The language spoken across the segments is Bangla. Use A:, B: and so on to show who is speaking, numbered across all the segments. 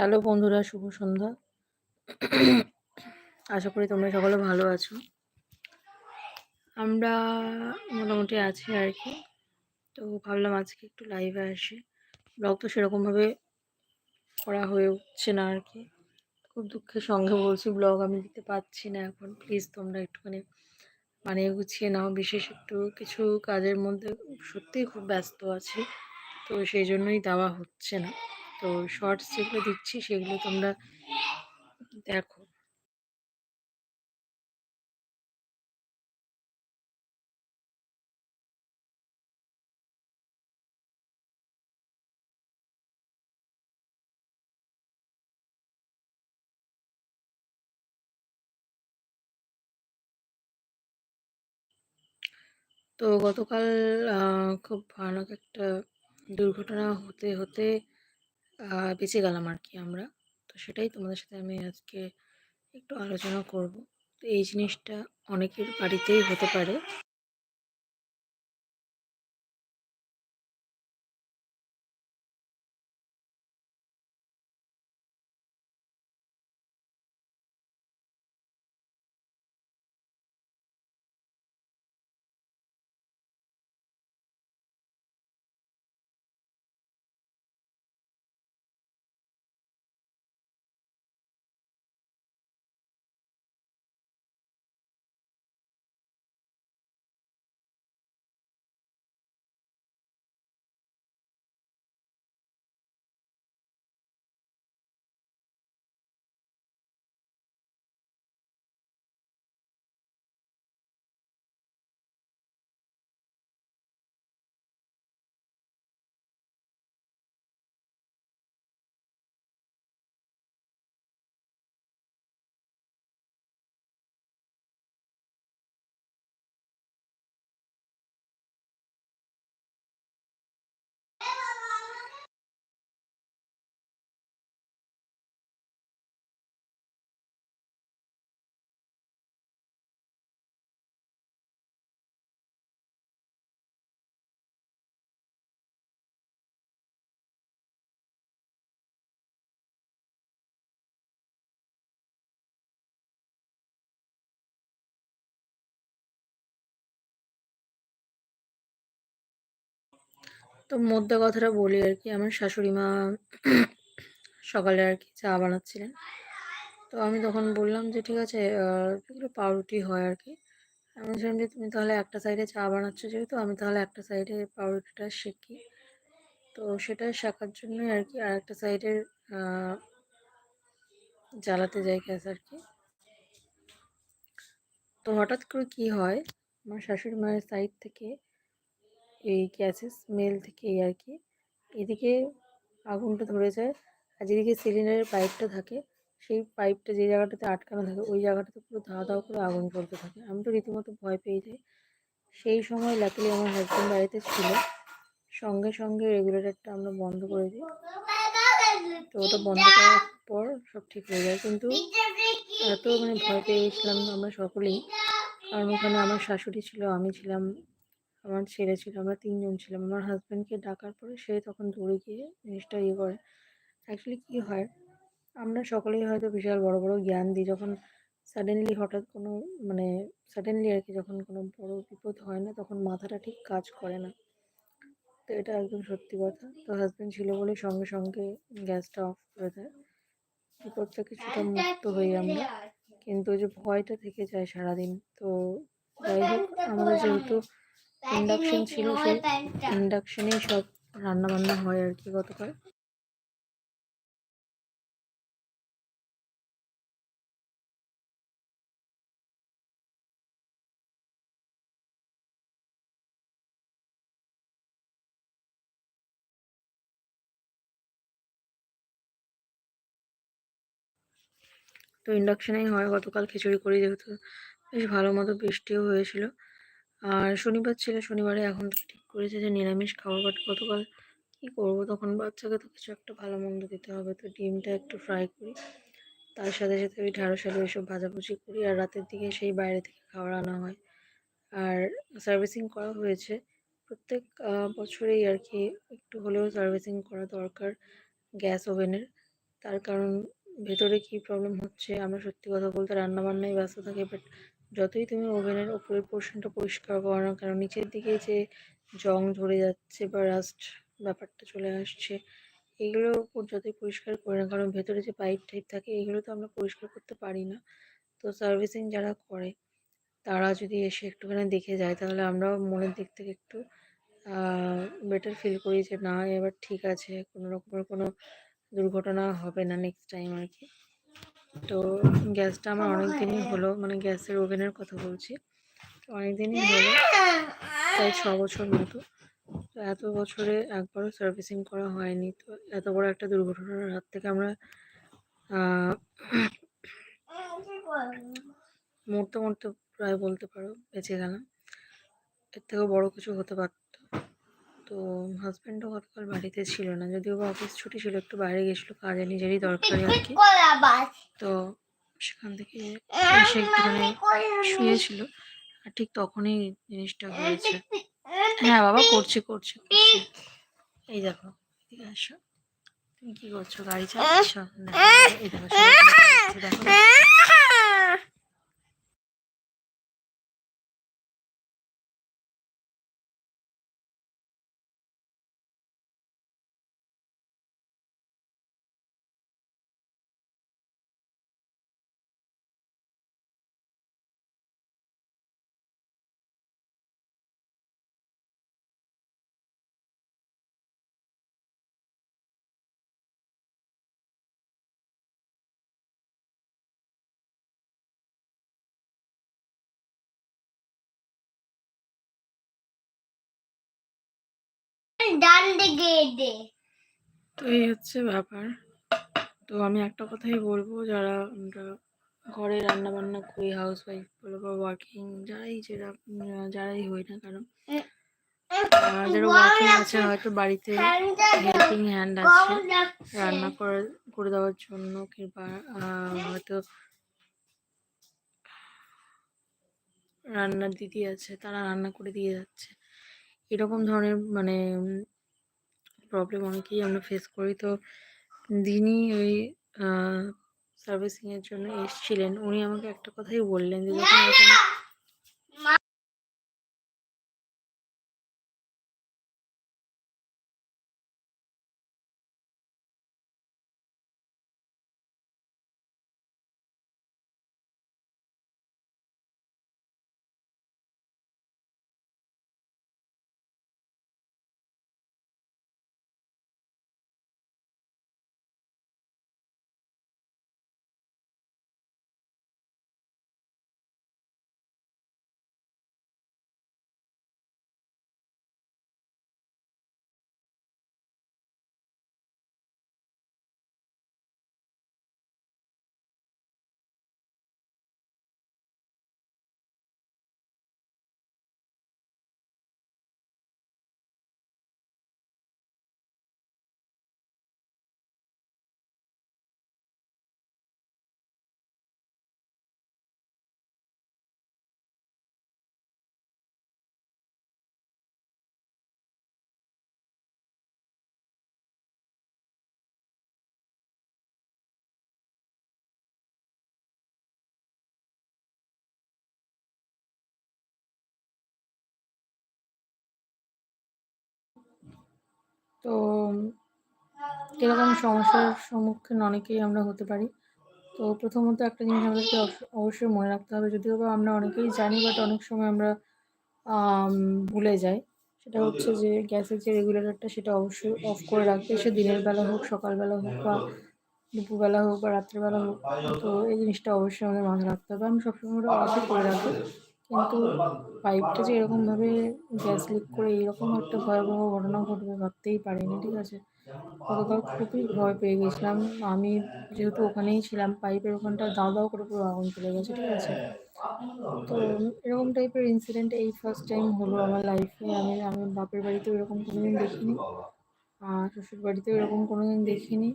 A: হ্যালো বন্ধুরা, শুভ সন্ধ্যা। আশা করি তোমরা সকলে ভালো আছো। আমরা মোটামুটি আছি আর কি। তো ভাবলাম আজকে একটু লাইভে আসি। ব্লগ তো সেরকমভাবে করা হয়ে উঠছে না আর কি। খুব দুঃখের সঙ্গে বলছি ব্লগ আমি দিতে পারছি না এখন। প্লিজ তোমরা একটুখানি মানিয়ে গুছিয়ে নাও। বিশেষ একটু কিছু কাজের মধ্যে সত্যিই খুব ব্যস্ত আছি। তো সেই জন্যই দেওয়া হচ্ছে না। তো শর্টস যেগুলো দিচ্ছি সেগুলো তোমরা দেখো। তো গতকাল খুব ভয়ানক একটা দুর্ঘটনা হতে হতে বেঁচে গেলাম আর কি আমরা। তো সেটাই তোমাদের সাথে আমি আজকে একটু আলোচনা করব। তো এই জিনিসটা অনেকের বাড়িতেই হতে পারে। তো মধ্যে কথাটা বলি আর কি। আমার শাশুড়ি মা সকালে আর কি চা বানাচ্ছিলেন। তো আমি তখন বললাম যে, ঠিক আছে যেগুলো পাউরুটি হয় আর কি। আমি বলছিলাম যে, তুমি তাহলে একটা সাইডে চা বানাচ্ছো যেহেতু, আমি তাহলে একটা সাইডে পাউরুটিটা শেখি তো সেটা শেখার জন্যই আর কি আর একটা সাইডের জ্বালাতে যাই গ্যাস আর কি। তো হঠাৎ করে কি হয়? আমার শাশুড়ি মায়ের সাইড থেকে এই গ্যাসের স্মেল থেকে এই আর কি। এদিকে আগুনটা ধরে যায় আর যেদিকে সিলিন্ডারের পাইপটা থাকে, সেই পাইপটা যে জায়গাটাতে আটকানো থাকে, ওই জায়গাটাতে পুরো ধাওয়া ধাওয়া করে আগুন জ্বলতে থাকে। আমি তো রীতিমতো ভয় পেয়ে যাই। সেই সময় লাকিলি আমার হাজব্যান্ড বাড়িতে ছিল। সঙ্গে সঙ্গে রেগুলেটারটা আমরা বন্ধ করে দিই। তো ওটা বন্ধ করার পর সব ঠিক হয়ে যায়। কিন্তু এত মানে ভয় পেয়ে গেছিলাম আমরা সকলেই। কারণ ওখানে আমার শাশুড়ি ছিল, আমি ছিলাম আমার ছেলে ছিল আমরা তিনজন ছিলাম। আমার হাজব্যান্ডকে ডাকার পরে সে তখন দৌড়ে গিয়ে জিনিসটা ইয়ে করে। অ্যাকচুয়ালি কী হয় আমরা সকলেই হয়তো বিশাল বড় বড় জ্ঞান দিই যখন সাডেনলি হঠাৎ কোনো মানে সাডেনলি আর কি যখন কোনো বড় বিপদ হয় না তখন মাথাটা ঠিক কাজ করে না। তো এটা একদম সত্যি কথা। তো হাজব্যান্ড ছিল বলে সঙ্গে সঙ্গে গ্যাসটা অফ করে দেয়। বিপদটা কিছুটা মুক্ত হই আমরা। কিন্তু যে ভয়টা থেকে যায় সারাদিন। তো যাই হোক আমরা যেহেতু ইন্ডাকশন ছিল সেই ইন্ডাকশনেই সব রান্না বান্না হয় আর কি গতকাল। তো ইন্ডাকশানেই হয় গতকাল খিচুড়ি করি যেহেতু বেশ ভালো মতো বৃষ্টিও হয়েছিল। আর শনিবার ছিল, শনিবারে এখন তো ঠিক করেছে যে নিরামিষ খাওয়া বাট গতকাল কী করব? তখন বাচ্চাকে তো কিছু একটা ভালো মন্দ দিতে হবে, তো ডিমটা একটু ফ্রাই করি। তার সাথে সাথে ওই ঢ্যাঁড়স আলু এসব ভাজাভুজি করি, আর রাতের দিকে সেই বাইরে থেকে খাবার আনা হয়। আর সার্ভিসিং করা হয়েছে। প্রত্যেক বছরেই আর কি একটু হলেও সার্ভিসিং করা দরকার গ্যাস ওভেনের। তার কারণ ভেতরে কি প্রবলেম হচ্ছে? আমরা সত্যি কথা বলতে রান্না বান্নায় ব্যস্ত থাকি বাট যতই তুমি ওভেনের ওপরের পোর্শনটা পরিষ্কার করো না কেন, নিচের দিকে যে জং ধরে যাচ্ছে বা রাস্ট ব্যাপারটা চলে আসছে এগুলোর উপর যতই পরিষ্কার করি না কারণ ভেতরে যে পাইপ টাইপ থাকে, এগুলো তো আমরা পরিষ্কার করতে পারি না। তো সার্ভিসিং যারা করে, তারা যদি এসে একটুখানি দেখে যায়, তাহলে আমরাও মনের দিক থেকে একটু বেটার ফিল করি যে না, এবার ঠিক আছে, কোনো রকমের কোনো দুর্ঘটনা হবে না নেক্সট টাইম আর কি। তো গ্যাসটা আমার অনেক দিনই হলো মানে গ্যাসের ওভেনের কথা বলছি। অনেক দিনই হলো, প্রায় ছ বছর মতো। তো এত বছরে একবারও সার্ভিসিং করা হয়নি, তো এত বড় একটা দুর্ঘটনার হাত থেকে আমরা মরতে মরতে প্রায় বলতে পারো বেঁচে গেলাম। এর থেকেও বড় কিছু হতে পারত তো হাজব্যান্ডও গতকাল বাড়িতে ছিল না। যদিও বা অফিস ছুটি ছিল, একটু বাইরে গেছিল, কাজে নিজেরই দরকারি আর কি। তো সেখান থেকে এসে একটুখানি শুয়েছিল। আর ঠিক তখনই জিনিসটা হয়েছে। হ্যাঁ বাবা, করছি করছি এই দেখো ঠিক আছে তুমি কি করছ? গাড়ি চালাচ্ছ? দেখো দেখো।
B: ডান দিকে দে।
A: তো এই হচ্ছে ব্যাপার। তো আমি একটা কথাই বলব, যারা আমরা ঘরে রান্না বান্না করি হাউস ওয়াইফ বলো বা ওয়ার্কিং যারাই যেটা যারাই হই না কেন যারা ওয়ার্কিং আছে, হয়তো বাড়িতে হেল্পিং হ্যান্ড আছে, রান্না করে করে দেওয়ার জন্য, কিংবা হয়তো রান্নার দিদি আছে, তারা রান্না করে দিয়ে যাচ্ছে। এরকম ধরনের মানে প্রবলেম অনেকেই আমরা ফেস করি। তো যিনি ওই সার্ভিসিংয়ের জন্য এসছিলেন, উনি আমাকে একটা কথাই বললেন যে যখন এরকম তো এরকম সমস্যার সম্মুখীন অনেকেই আমরা হতে পারি। তো প্রথমত একটা জিনিস আমাদেরকে অবশ্য- অবশ্যই মনে রাখতে হবে, যদিও বা আমরা অনেকেই জানি বাট অনেক সময় আমরা ভুলে যাই। সেটা হচ্ছে যে গ্যাসের যে রেগুলেটরটা সেটা অবশ্যই অফ করে রাখতে সে দিনের বেলা হোক, সকালবেলা হোক বা দুপুরবেলা হোক বা রাত্রেবেলা হোক। তো এই জিনিসটা অবশ্যই আমাদের মাথায় রাখতে হবে। আমি সবসময় ওটা অফই করে রাখব। কিন্তু পাইপটা যে এরকমভাবে গ্যাস লিক করে এরকম একটা ভয়াবহ ঘটনা ঘটবে ভাবতেই পারিনি, ঠিক আছে? গতকাল খুবই ভয় পেয়ে গেছিলাম। আমি যেহেতু ওখানেই ছিলাম পাইপের ওখানটা দাও দাও করে পুরো আগুন চলে গেছে, ঠিক আছে? তো এরকম টাইপের ইনসিডেন্ট এই ফার্স্ট টাইম হলো আমার লাইফে আমি আমি বাপের বাড়িতেও এরকম কোনোদিন দেখিনি, আর শ্বশুর বাড়িতেও এরকম কোনোদিন দেখিনি।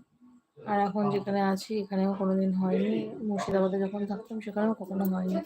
A: আর এখন যেখানে আছি, এখানেও কোনোদিন হয়নি। মুর্শিদাবাদে যখন থাকতাম, সেখানেও কখনো হয়নি।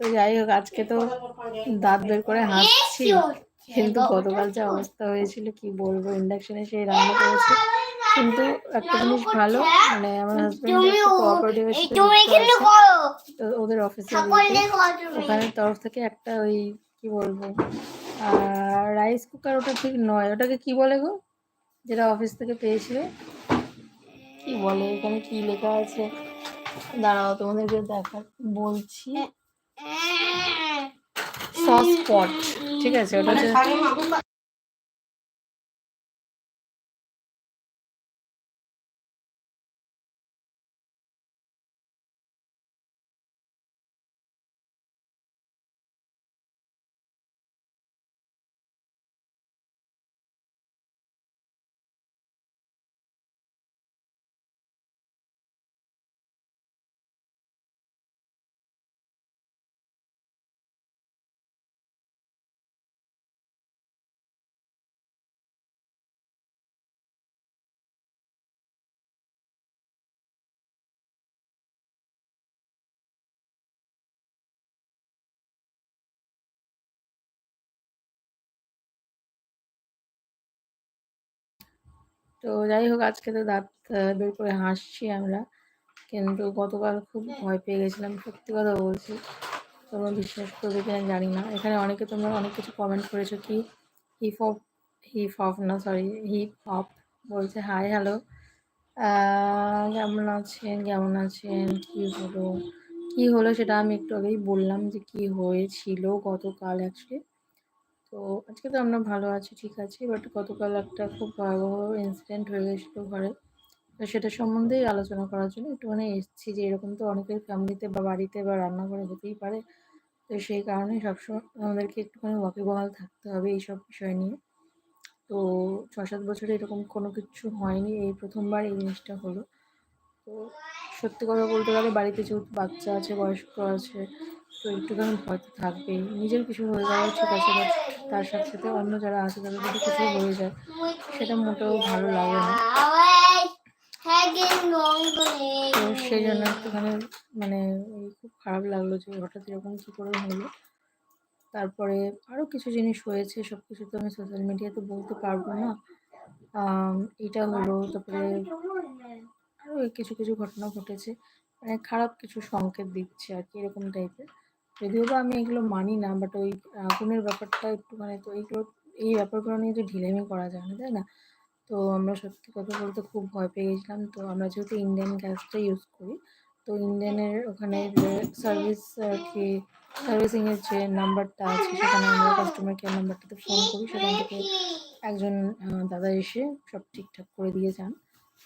A: তো যাই হোক আজকে তো দাঁত বের করে হাসছি কিন্তু গতকাল যা অবস্থা হয়েছিল কি বলব ইন্ডাকশনে সেই রান্না করেছে। কিন্তু একটা জিনিস ভালো মানে আমার হাজবেন্ড কোঅপারেটিভের সাথে ওদের অফিসে ওখানে তরফ থেকে একটা ওই কি বলব রাইস কুকার ওটা ঠিক নয়। ওটাকে কি বলে গো? যেটা অফিস থেকে পেয়েছিল? কি বলে? এখানে কি লেখা আছে? দাঁড়াও তোমাদেরকে দেখা বলছি সস পট ঠিক আছে ওটা তো যাই হোক আজকে তো দাঁত বের করে হাসছি আমরা। কিন্তু গতকাল খুব ভয় পেয়ে গেছিলাম সত্যি কথা বলছি। তোমরা বিশ্বাস করবে কিনা জানি না। এখানে অনেকে তোমরা অনেক কিছু কমেন্ট করেছ কি? হিপ হপ হিপ হপ না সরি হিপ হপ বলছে হাই হ্যালো কেমন আছেন? কেমন আছেন? কি হলো? কি হলো সেটা আমি একটু আগেই বললাম যে কি হয়েছিল গতকাল অ্যাকচুয়ালি তো আজকে তো আমরা ভালো আছি, ঠিক আছে বাট গতকাল একটা খুব ভয়াবহ ইনসিডেন্ট হয়ে গেছিল ঘরে। তো সেটা সম্বন্ধেই আলোচনা করার জন্য একটুখানি এসেছি যে এরকম তো অনেকের ফ্যামিলিতে বা বাড়িতে বা রান্নাঘরে হতেই পারে। তো সেই কারণে সবসময় আমাদেরকে একটুখানি ওয়াকিবহাল থাকতে হবে এইসব বিষয় নিয়ে। তো ছ সাত বছরে এরকম কোনো কিছু হয়নি, এই প্রথমবার এই জিনিসটা হলো। তো সত্যি কথা বলতে গেলে বাড়িতে যেহেতু বাচ্চা আছে, বয়স্ক আছে তো একটুখানি ভয় তো থাকবেই। নিজের কিছু হয়ে যাওয়া ঠিক আছে তার সাথে সাথে অন্য যারা আছে তাদের যদি কিছু হয়ে যায়, সেটা মোটেও ভালো লাগে না। তো সেই জন্য একটুখানি মানে খুব খারাপ লাগল যে হঠাৎ এরকম কী করে হলো। তারপরে আরও কিছু জিনিস হয়েছে সব কিছু তো আমি সোশ্যাল মিডিয়াতে বলতে পারব না। এটা হলো, তারপরে আরও কিছু কিছু ঘটনা ঘটেছে। মানে খারাপ কিছু সংকেত দিচ্ছে আর কি, এরকম টাইপের যদিও বা আমি এগুলো মানি না বাট ওই আগুনের ব্যাপারটা একটু মানে তো এইগুলো, এই ব্যাপারগুলো নিয়ে তো ঢিলেমি করা যায় না, তাই না? তো আমরা সত্যি কথা বলতে খুব ভয় পেয়ে গেছিলাম। তো আমরা যেহেতু ইন্ডিয়ান গ্যাসটা ইউজ করি, তো ইন্ডিয়ানের ওখানে যে সার্ভিস আর কি সার্ভিসিংয়ের যে নাম্বারটা আছে, সেখানে আমরা কাস্টমার কেয়ার নাম্বারটাতে ফোন করি। সেখান থেকে একজন দাদা এসে সব ঠিকঠাক করে দিয়ে যান।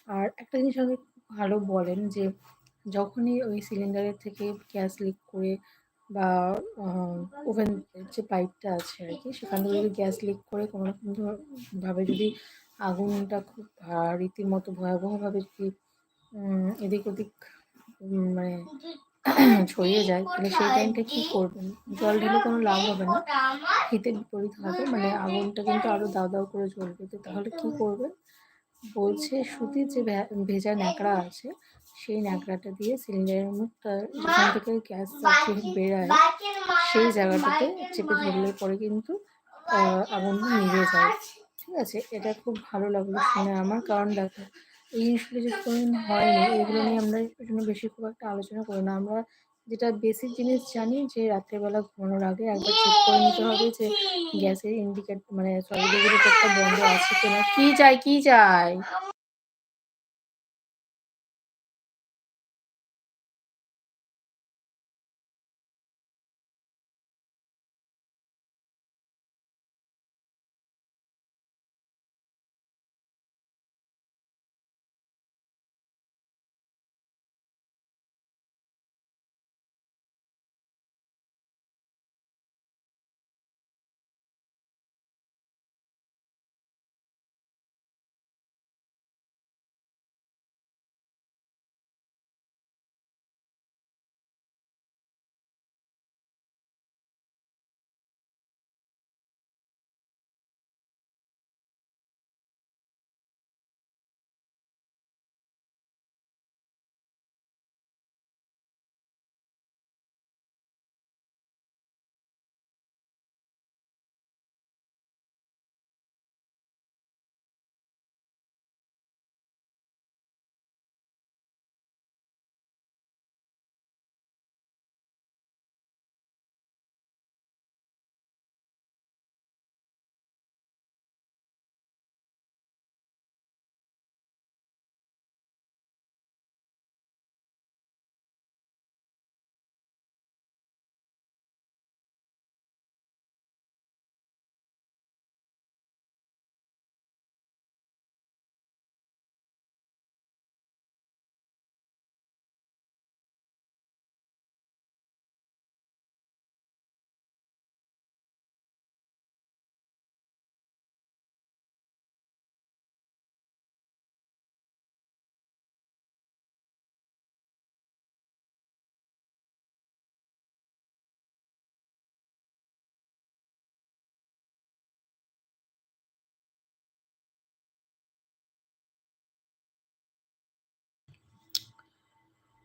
A: আর একটা জিনিস আমাকে ভালো বলেন যে যখনই ওই সিলিন্ডারের থেকে গ্যাস লিক করে বা ওভেন যে পাইপটা আছে আর কি, সেখান থেকে যদি গ্যাস লিক করে কোনো রকম ধর- ভাবে যদি আগুনটা খুব রীতিমতো ভয়াবহভাবে যদি এদিক ওদিক মানে ছড়িয়ে যায়, তাহলে সেই টাইমটা কী করবেন জল ঢেলে কোনো লাভ হবে না। হিতে বিপরীত হবে মানে আগুনটা কিন্তু আরও দাও দাও করে জ্বলবে। তো তাহলে কী করবেন বলছে সুতির যে ভেজা ন্যাকড়া আছে সেই ন্যাকড়াটা দিয়ে সিলিন্ডারের মুখটা যেখান থেকে গ্যাস বেরায় সেই জায়গাটাতে চেপে ধরলে পরে কিন্তু আহ, আগুনটা নিভে যায়। ঠিক আছে? এটা খুব ভালো লাগল শুনে আমার। কারণ দেখো এই জিনিসগুলো যে কোনোদিন হয়নি এগুলো নিয়ে আমরা বেশি খুব একটা আলোচনা করি না। আমরা যেটা বেসিক জিনিস জানি যে রাত্রেবেলা ঘুমানোর আগে একবার চেক করে নিতে হবে যে গ্যাসের ইন্ডিকেট মানে সরি বন্ধ আছে কিনা। কি চাই কি চাই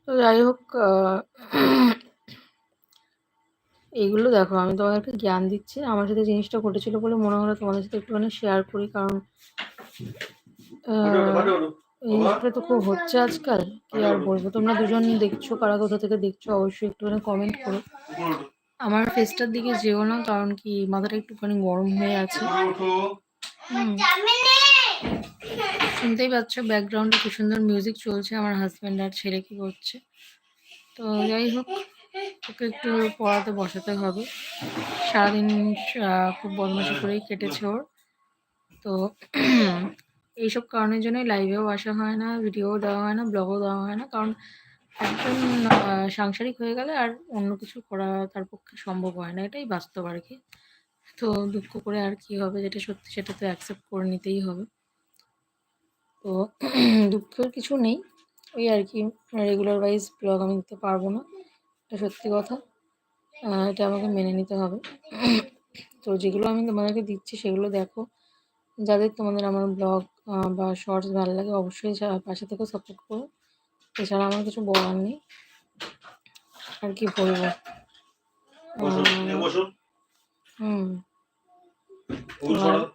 A: তো যাই হোক এইগুলো দেখো আমি তোমাদেরকে জ্ঞান দিচ্ছি। আমার সাথে জিনিসটা ঘটেছিল বলে মনে হলো তোমাদের সাথে একটুখানি শেয়ার করি কারণ জিনিসটা তো খুব হচ্ছে আজকাল। কি আর বলব? তোমরা দুজন দেখছ কারা কোথা থেকে দেখছ অবশ্যই একটুখানি কমেন্ট করো। আমার ফেসটার দিকে যেও না কারণ কি মাথাটা একটুখানি গরম হয়ে আছে। হুম। শুনতেই পাচ্ছ ব্যাকগ্রাউন্ডে কি সুন্দর মিউজিক চলছে আমার হাজব্যান্ড আর ছেলে কি করছে। তো যাই হোক, ওকে একটু পড়াতে বসাতে হবে। সারাদিন খুব বদমাশি করেই কেটেছে ওর। তো এইসব কারণের জন্যই লাইভেও আসা হয় না ভিডিও দেওয়া হয় না ব্লগও দেওয়া হয় না। কারণ একজন সাংসারিক হয়ে গেলে আর অন্য কিছু করা তার পক্ষে সম্ভব হয় না। এটাই বাস্তব আর কি। তো দুঃখ করে আর কি হবে, যেটা সত্যি সেটা তো অ্যাকসেপ্ট করে নিতেই হবে। তো দুঃখের কিছু নেই। ওই আর কি রেগুলার ওয়াইজ ব্লগ আমি দিতে পারব না এটা সত্যি কথা। এটা আমাকে মেনে নিতে হবে। তো যেগুলো আমি তোমাদেরকে দিচ্ছি সেগুলো দেখো। যাদের তোমাদের আমার ব্লগ বা শর্টস ভালো লাগে অবশ্যই পাশে থেকে সাপোর্ট করো। এছাড়া আমার কিছু বলার নেই। আর কি বলব? হুম।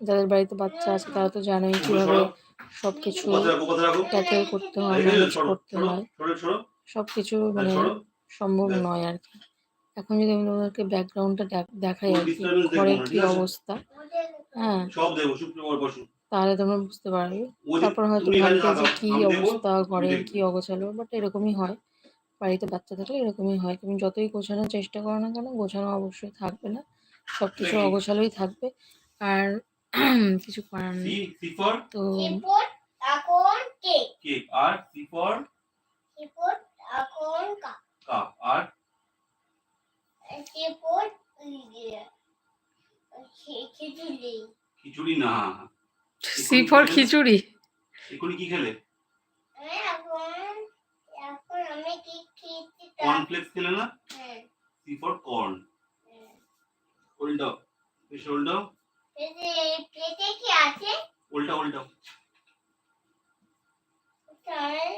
A: যাদের বাড়িতে বাচ্চা আছে তারা তো জানোই কীভাবে সব কিছু
C: কথা রাখো কথা রাখো।
A: ট্যাকেল করতে হয় ম্যানেজ করতে হয়। সব কিছু
C: হ্যাঁ,
A: মানে সম্ভব নয় আর কি। এখন যদি আমি তোমাদেরকে ব্যাকগ্রাউন্ডটা দেখাই আর কি ঘরের কি অবস্থা। হ্যাঁ। তাহলে তোমরা বুঝতে পারবে। তারপর হয়তো ভাববে যে কি অবস্থা ঘরের। কি অগোছালো বাট এরকমই হয়। বাড়িতে বাচ্চা থাকলে এরকমই হয়। তুমি যতই গোছানোর চেষ্টা করো না কেন গোছানো অবশ্যই থাকবে না। সব কিছু অগোছালোই থাকবে। আর কিছু করার নেই। তো
C: কেক আর সি ফর কাপ আর
B: খিচুড়ি
C: না।
A: সি খিচুড়ি?
C: এখনই কি খেলে? কর্নফ্লেক্স খেলে না? সি কর্ন
B: ওল্ড
C: আপ ফিশ ওল্ড
B: আপ পেটে কি আছে?
C: উল্টা উল্টা।
B: ওটাই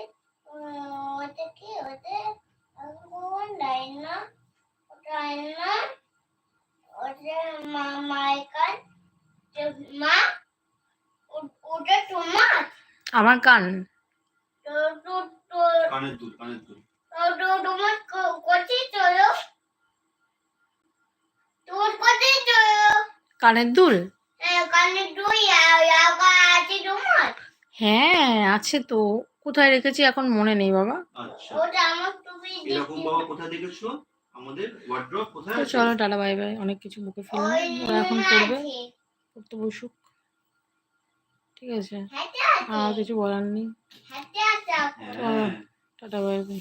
B: ওটা কি? ওটা এখন ডাইনা ওটা না ওটা মা মাইকার মা ওটা তোমার
A: আমার কান।
C: কানের দুল কানের দুল।
B: তোমার কোথায় চলো? তোর কোথায় চলো?
A: কানের দুল
B: হ্যাঁ কানে দুই আগা আছে
A: হ্যাঁ তো কোথায় রেখেছি এখন মনে নেই বাবা
C: আচ্ছা
B: ওটা আমার তুমি
C: এরকম বাবা কোথায় দেখেছ আমাদের ওয়ার্ড্রপ কোথায় আছে
A: চলো টাটা বাই বাই অনেক কিছু বুকে ফেললাম ওরা এখন করবে। পড়তে বসুক ঠিক আছে আর কিছু বলার নেই
C: হ্যাঁ
A: টাটা বাই বাই